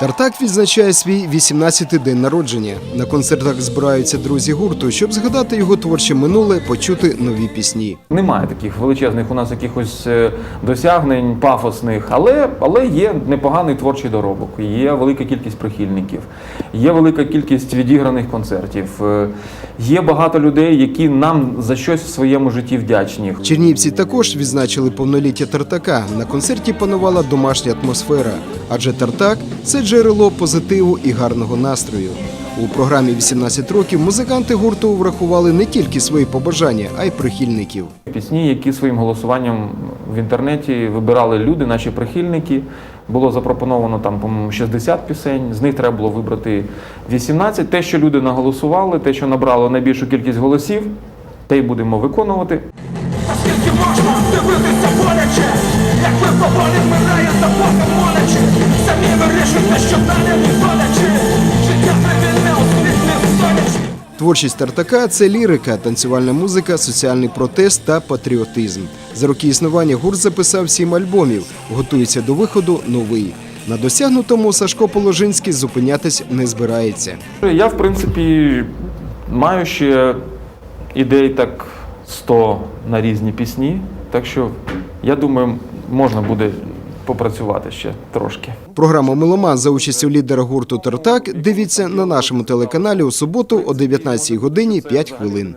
Тартак відзначає свій 18-й день народження. На концертах збираються друзі гурту, щоб згадати його творче минуле, почути нові пісні. Немає таких величезних у нас якихось е, досягнень пафосних, але, але є непоганий творчий доробок, є велика кількість прихильників, є велика кількість відіграних концертів, е, є багато людей, які нам за щось в своєму житті вдячні. Чернівці також відзначили повноліття Тартака. На концерті панувала домашня атмосфера, адже Тартак це джерело позитиву і гарного настрою. У програмі «18 років музиканти гурту врахували не тільки свої побажання, а й прихильників. Пісні, які своїм голосуванням в інтернеті вибирали люди, наші прихильники. Було запропоновано там, по-моєму, 60 пісень. З них треба було вибрати 18. Те, що люди наголосували, те, що набрало найбільшу кількість голосів, те й будемо виконувати. Скільки можна дивитися боляче, як ви Творчість Тартака це лірика, танцювальна музика, соціальний протест та патріотизм. За роки існування гурт записав сім альбомів, готується до виходу новий. На досягнутому Сашко Положинський зупинятись не збирається. Я, в принципі, маю ще ідей так 100 на різні пісні. Так що, я думаю, можна буде попрацювати ще трошки. Програма Меломан за участю лідера гурту Тартак дивіться на нашому телеканалі у суботу о 19 годині 5 хвилин.